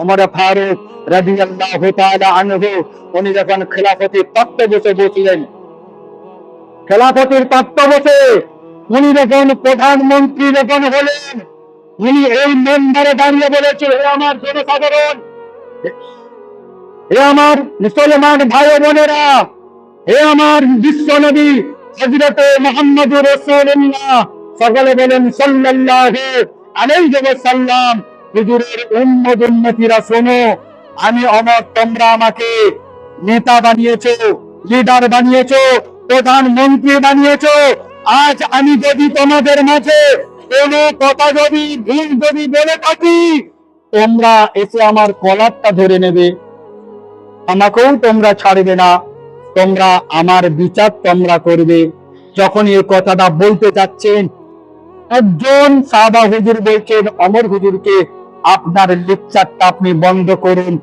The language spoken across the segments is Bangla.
ওমর ফারুক আনহু, উনি যখন তত্ত্বে বসে বসলেন তত্ত্ব বসে উনি যখন প্রধানমন্ত্রী যখন হলেন, উনি এই মেম্বারে দাঁড়িয়ে হে আমার জনসাধারণ, হে আমার মুসলমান ভাই বোনেরা হে আমার বিশ্ব নবী হজরত মোহাম্মদ রসুল্লাহ সকলে বলেন, সাল্লাল্লাহু আলাইহি ওয়াসাল্লাম হুজুরের উম্মত উম্মতিরা, শোনো, আমি অমর, তোমরা আমাকে নেতা বানিয়েছো লিডার বানিয়েছো, প্রধানমন্ত্রী বানিয়েছো। আজ আমি যদি তোমাদের মাঝে কোন কথা যদি, ভুল যদি বলে থাকি, তোমরা এসে আমার কলারটা ধরে নেবে। আমাকেও তোমরা ছাড়বে না, তোমরা আমার বিচার তোমরা করবে। যখন এই কথাটা বলতে চাচ্ছেন একজন সাহাবা হুজুর বলছেন, অমর হুজুরকে আপনার লেকচারটা আপনি বন্ধ করুন।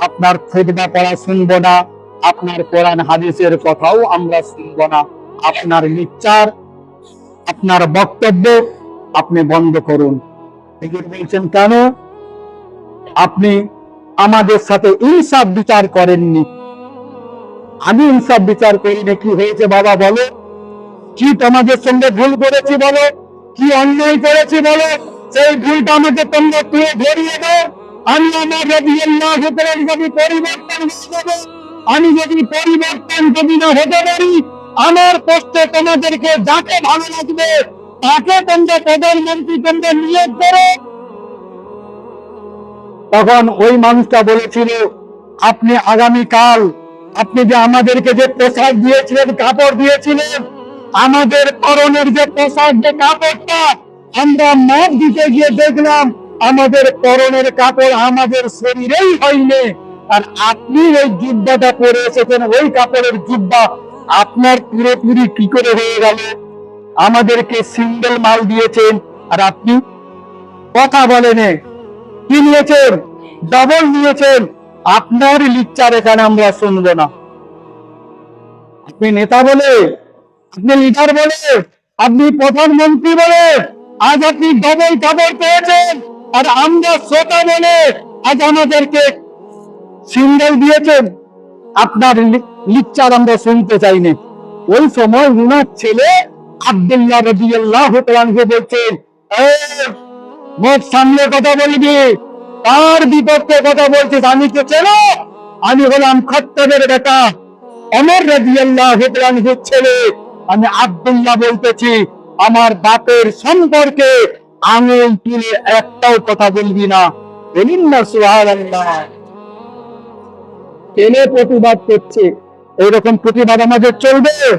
আপনার খুদবা পড়া শুনব না। আপনার কোরআন হাদিসের কথাও আমরা শুনব না। আপনার লেকচার আপনার বক্তব্য আপনি বন্ধ করুন। বলছেন কেন? আপনি আমাদের সাথে ইনসাফ বিচার করেননি। আমি ইনসাফ বিচার করিনি কি হয়েছে বাবা বলো? কি তোমাদের সঙ্গে ভুল করেছি বলো? কি অন্যায় করেছি বলো? সেই ভুলটা আমাকে তোমরা তুলে ধরিয়ে দাও। আমি আমার রাদিয়াল্লাহু তাআলা যদি পরিবর্তন হয়ে আমি যদি পরিবর্তন যদি না হতে পারি, আমার পোস্টে তোমাদেরকে যাকে ভালো লাগবে, তাকে তোমরা প্রধানমন্ত্রী তোমরা নিয়োগ করো। তখন ওই মানুষটা বলেছিল, আপনি আগামী কাল আপনি যে আমাদেরকে যে পোশাক দিয়েছিলেন, কাপড় দিয়েছিলেন, আমাদের করণের যে পোশাক, যে কাপড়টা আমরা মাপ দিতে গিয়ে দেখলাম আমাদের করণের কাপড় আমাদের শরীরেই হয়নি। আর আপনি ওই জুব্বাটা পরে এসেছেন, ওই কাপড়ের জুব্বা আপনার পুরোপুরি কি করে হয়ে গেল? আমাদেরকে সিঙ্গেল মাল দিয়েছেন, আর আপনি কথা বলেন কি নিয়েছেন? ডবল নিয়েছেন। আপনার লিকচার এখানে আমরা শুনব না। আপনি নেতা বলে, আপনি লিডার বলে, আপনি প্রধানমন্ত্রী বলে আজ আপনি ডবল খবর পেয়েছেন। আর আমরা শ্রোতা বলে আজ আমাদেরকে সিঙ্গেল দিয়েছেন। আপনার লিকচার আমরা শুনতে চাইনি। ওই সময় উনার ছেলে আব্দুল্লাহ রবিআল্লাহ বলছেন "এই, মুখ সামনে কথা বলবি। তার বিপক্ষে কথা বলছিস। আমি তো চেনো। আমি হলাম খত্তবের বেটা। অমর রাজিয়াল্লাহ ছেলে। আমি আব্দুল্লাহ বলতেছি আমার বাপের সম্পর্কে আঙুল তুলে একটাও কথা বলবি না। বলুন প্রতিবাদ করছে। এইরকম প্রতিবাদ আমাদের চলবে।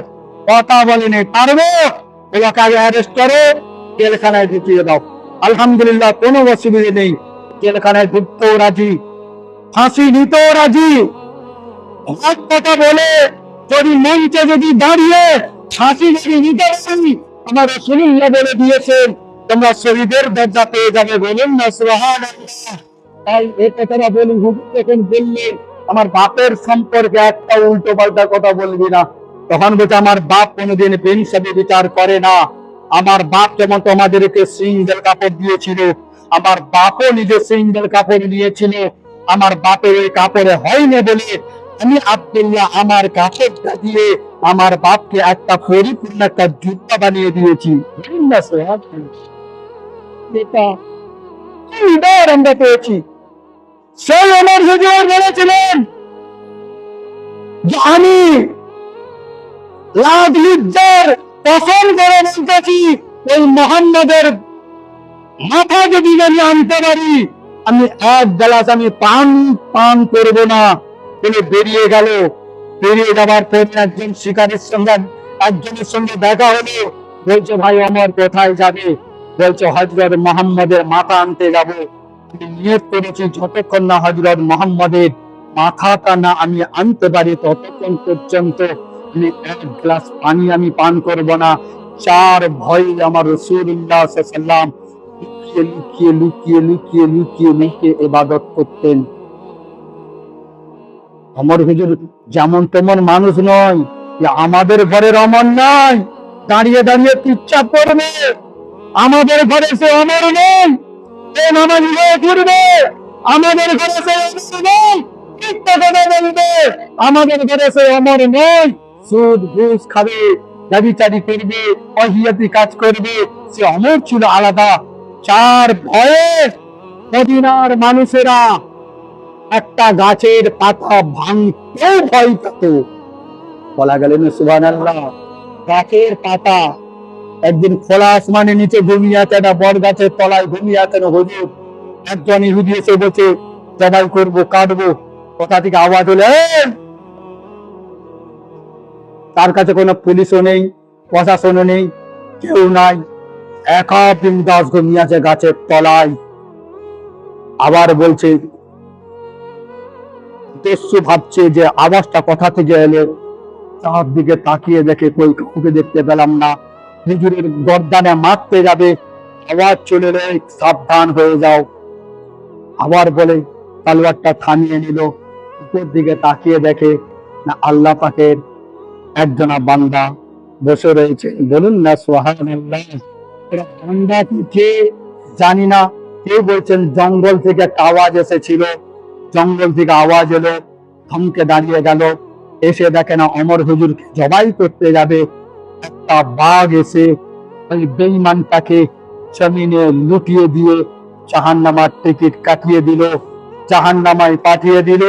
কথা পারব? অ্যারেস্ট করো, জেলখানায় ঢুকিয়ে দাও। আলহামদুলিল্লাহ, কোনো অসুবিধে নেই। জেলখানায় ঢুকতেও রাজি। ফাঁসি নিতেও রাজি। কথা বলে, যদি মঞ্চে যদি দাঁড়িয়ে ফাঁসি যদি নিতে আমার রসুলিল্লাহ বলে দিয়েছেন, তোমরা শহীদের দরজা পেয়ে যাবে। বলুন না, সুবহানাল্লাহ। তাই এই কথাটা বলি হুজুর যখন বললেন, আমার বাপের সম্পর্কে একটা উল্টো পাল্টা কথা বলবি না। তখন বলছে, আমার বাপ কোনোদিন হিসাবে বিচার করে না। আমার বাপ যেমন তোমাদেরকে সিঙ্গেল কাপড় দিয়েছিল, আমার বাপও নিজে সিঙ্গেল কাপড় নিয়েছিল আমার বাপের ওই কাপড়ে হয়নি বলে আমি আব্দুল্লাহ আমার কাপড়টা দিয়ে আমার বাপকে একটা পরিপূর্ণ একটা জুতা বানিয়ে দিয়েছি। আমরা পেয়েছি? সেই বলেছিলেন আমি কসম করে বলতেছি ওই মোহাম্মদের মাথা যদি আমি আনতে পারি, আমি এক গ্লাস আমি পান পান করব না। বলে বেরিয়ে গেল। বেরিয়ে যাবার পর একজন শিকারীর সঙ্গে, একজনের সঙ্গে দেখা হলো। বলছে, ভাই, আমার কোথায় যাবে? বলছে হজরত মোহাম্মদের মাথা আনতে যাব। আমি নিয়ত করেছি যতক্ষণ না হজরত মোহাম্মদের মাথাটা না আমি আনতে পারি, ততক্ষণ পর্যন্ত আমি এক গ্লাস পানি আমি পান করব না। চার ভয় আমার রসুল্লাহ সাল্লাম লুকিয়ে লুকিয়ে লুকিয়ে লুকিয়ে লুকিয়ে এবাদত করতেন। অমর হুজুর যেমন তেমন মানুষ নয় আমাদের ঘরের অমর নয়। দাঁড়িয়ে দাঁড়িয়ে চুপচাপ করবে। আমাদের ঘরে সে অমর নেই। সে নামাজ হয়ে ঘুরবে আমাদের ঘরে সে অমর নেই। আমাদের ঘরে সে অমর নেই। সুদ, ঘুষ খাবে দাবিচারি করবে অহিয়াতি কাজ করবে। সে অমর ছিল আলাদা। চার ভয়ে মদিনার মানুষেরা একটা গাছের পাতা ভাঙতেও ভয় পেত। বলা গেল সুবান আল্লাহ গাছের পাতা একদিন খোলা নিচে ঘুমিয়ে আছে না বট গাছের তলায় আছেন হুজুর, একজন ইহুদি এসে বসে জবাই কাটবো। কোথা থেকে আওয়াজ হলে তার কাছে কোনো পুলিশও নেই, প্রশাসনও নেই, কেউ নাই। একা বিন্দাস ঘুমিয়ে আছে গাছের তলায়। আবার বলছে দস্যু ভাবছে যে আওয়াজটা কোথা থেকে এলো চার দিকে তাকিয়ে দেখে কই কাউকে দেখতে পেলাম না। হুজুরের গর্দানে মারতে যাবে, আওয়াজ চলে সাবধান হয়ে যাও। আবার বলে, তালোয়ারটা থামিয়ে নিল। উপর দিকে তাকিয়ে দেখে, না, আল্লাহ পাকের একজনা বান্দা বসে রয়েছে। বলুন না সোহান বান্দা কে? জানি না। কেউ বলছেন, জঙ্গল থেকে একটা আওয়াজ এসেছিল। জঙ্গল থেকে আওয়াজ এলো থমকে দাঁড়িয়ে গেল। এসে দেখে না অমর হুজুরকে জবাই করতে যাবে। একটা বাঘ এসে ওই বেইমানটাকে জমিনে লুটিয়ে দিয়ে জাহান নামার টিকিট কাটিয়ে দিল। জাহান নামায় পাঠিয়ে দিল।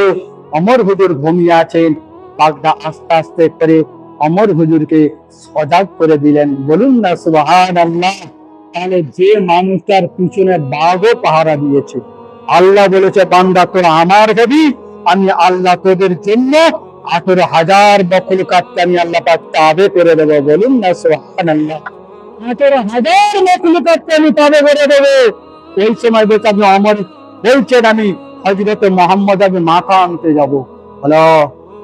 অমর হুজুর ঘুমিয়ে আছেন। বাঘটা আস্তে আস্তে করে অমর হুজুরকে সজাগ করে দিলেন। বলুন না সুবাহান আল্লাহ তাহলে যে মানুষটার পিছনে বাঘও পাহারা দিয়েছে। আল্লাহ বলেছে, বান্দা, তোরা আমার হবি আমি আল্লাহ তোদের জন্য আঠেরো হাজার বকল কাটতে আমি আল্লাহ পাক তাবে করে দেবো। বলুন না সুহান আল্লাহ আঠেরো হাজার বকল কাটতে আমি তাবে করে দেবো। এই সময় বলছে, আপনি অমর বলছেন, আমি হজরত মোহাম্মদ আমি মাথা আনতে যাব। বলো,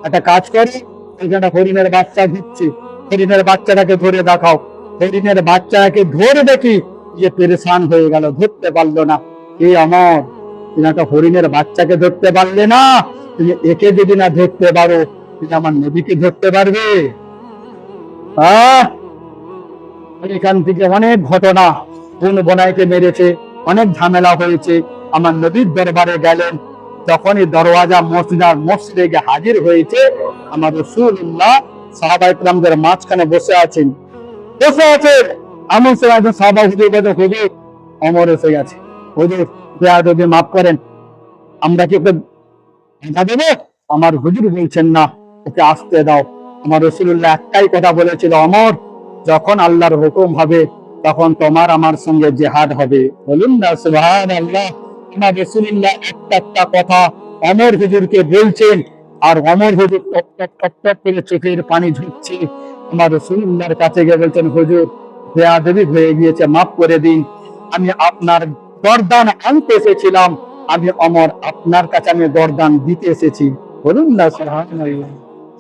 একটা কাজ করি এখানে হরিণের বাচ্চা ঘুরছে হরিণের বাচ্চাটাকে ধরে দেখাও। হরিণের বাচ্চাকে ধরে দেখি, যে পেরেশান হয়ে গেল, ধরতে পারল না। এই আমার তুমি একটা হরিণের বাচ্চাকে ধরতে পারলে না? তুমি একে যদি না ধরতে পারো, তুমি আমার নদীকে ধরতে পারবে? এখান থেকে অনেক ঘটনা। কোন বনাইকে মেরেছে, অনেক ঝামেলা হয়েছে। আমার নবীর দরবারে গেলেন। যখনই দরওয়াজা মসজিদার মসজিদে গিয়ে হাজির হয়েছে, আমার রসুল্লাহ সাহাবা ইকরামদের মাঝখানে বসে আছেন। বসে আছেন! এমন সময় সাহাবা হুজুর হুজুর, অমর এসে গেছে। হুজুর বেয়াদবি মাফ করেন। আমরা কি ওকে বাধা দেবো? আমার হুজুর বলছেন না, ওকে আসতে দাও। আমার রসুল্লাহ একটাই কথা বলেছিল, অমর, যখন আল্লাহর হুকুম হবে, তখন তোমার আমার সঙ্গে জেহাদ হবে। বলুন না সুবহান আল্লাহ আমার রসুল্লাহ একটা একটা কথা অমর হুজুরকে বলছেন, আর অমর হুজুর টপ টপ করে চোখের পানি ঝুঁকছে আমার রসুল্লাহর কাছে গিয়ে বলছেন, হুজুর বেয়াদবি হয়ে গিয়েছে, মাফ করে দিন। আমি আপনার দরদান আনতে এসেছিলাম। আমি অমর, আপনার কাছে আমি দরদান দিতে এসেছি। বলুন না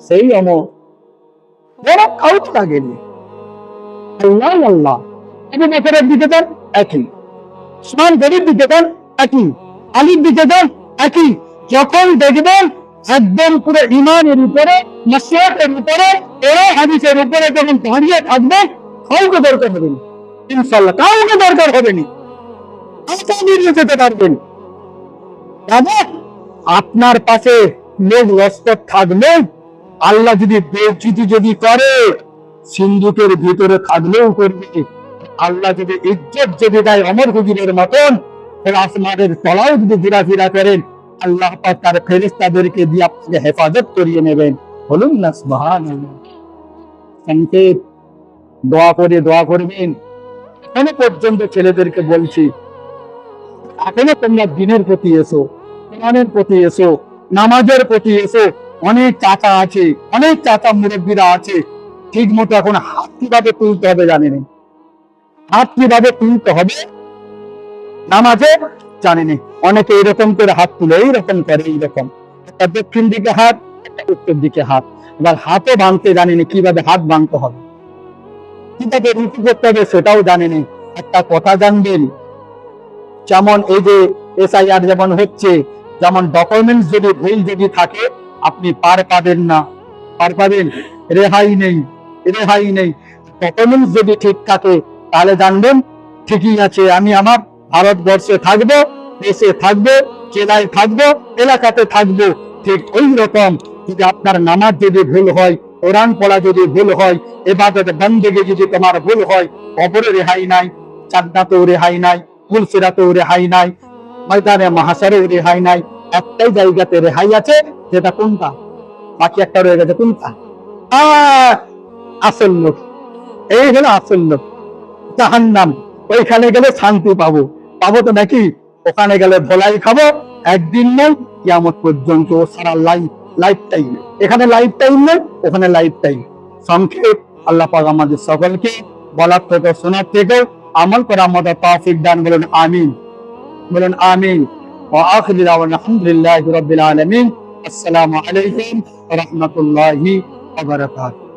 সেই অমর। বড় কাউট লাগেনি একই। যখন দেখবেন একদম ইমানের উপরে উপরে থাকবে, কাউকে দরকার হবে ইনশাল্লাহ কাউকে দরকার হবে না। আপনার পাশে লোক লস্কর থাকলেও আল্লাহ যদি বেজ্জিতি যদি করে, সিন্ধুকের ভিতরে থাকলেও করবে। আল্লাহ যদি ইজ্জত যদি দেয় অমর হুজুরের মতন আসমানের তলাও যদি ঘোরাফেরা করেন, আল্লাহ তার ফেরেস্তাদেরকে দিয়ে আপনাকে হেফাজত করিয়ে নেবেন। বলুন না সুবহান সংক্ষেপ দোয়া করে দোয়া করবেন। এখনও পর্যন্ত ছেলেদেরকে বলছি এখনও তোমরা দিনের প্রতি এসো, কোরআনের প্রতি এসো, নামাজের প্রতি এসো। অনেক চাচা আছে, অনেক চাচা মুরব্বীরা আছে। ঠিক মতো এখন হাত কীভাবে তুলতে হবে জানেনি? হাত কীভাবে তুলতে হবে? নামাজে জানেনি। অনেকে এরকম করে হাত তুলে, এইরকম করে, এইরকম। একটা দক্ষিণ দিকে হাত, একটা উত্তর দিকে হাত। এবার হাতও ভাঙতে জানেনি, কীভাবে হাত ভাঙতে হবে? কীভাবে রুকু করতে হবে সেটাও জানেনি। একটা কথা জানবেন যেমন এই যে এসআইআর যেমন হচ্ছে, যেমন ডকুমেন্টস যদি ভুল যদি থাকে, আপনি পার পাবেন না। পার পাবেন? রেহাই নেই রেহাই নেই। ডকুমেন্টস যদি ঠিক থাকে, তাহলে জানবেন, ঠিকই আছে। আমি আমার ভারতবর্ষে থাকব, দেশে থাকব, জেলায় থাকব, এলাকাতে থাকব, ঠিক ওই রকম যদি আপনার নামাজ যদি ভুল হয়, কোরআন পড়া যদি ভুল হয়, এবাদত বন্দেগে যদি তোমার ভুল হয়, কবরে রেহাই নাই চান্দাতেও রেহাই নাই। ফুলসিরাতেও রেহাই নাই, ময়দানে মহাসারেও রেহাই নাই, একটাই জায়গাতে রেহাই আছে, যেটা কোনটা? বাকি একটা রয়ে গেছে কোনটা? আসল লোক। এই হলো আসল লোক। জাহান্নাম। ওইখানে গেলে শান্তি পাবো। পাবো তো নাকি? ওখানে গেলে ভোলাই খাব। একদিন নেই, কিয়ামত পর্যন্ত সারা লাইফ লাইফ টাইম এখানে লাইফ টাইম নেই, ওখানে লাইফ টাইম সংক্ষেপ, আল্লাহ পাক আমাদের সকলকে বলার থেকে, শোনার থেকে عمل کرا مدى توفیق دان بلون آمین بلون آمین وآخر دعوان الحمد لله رب العالمين. السلام عليكم ورحمة الله وبركاته.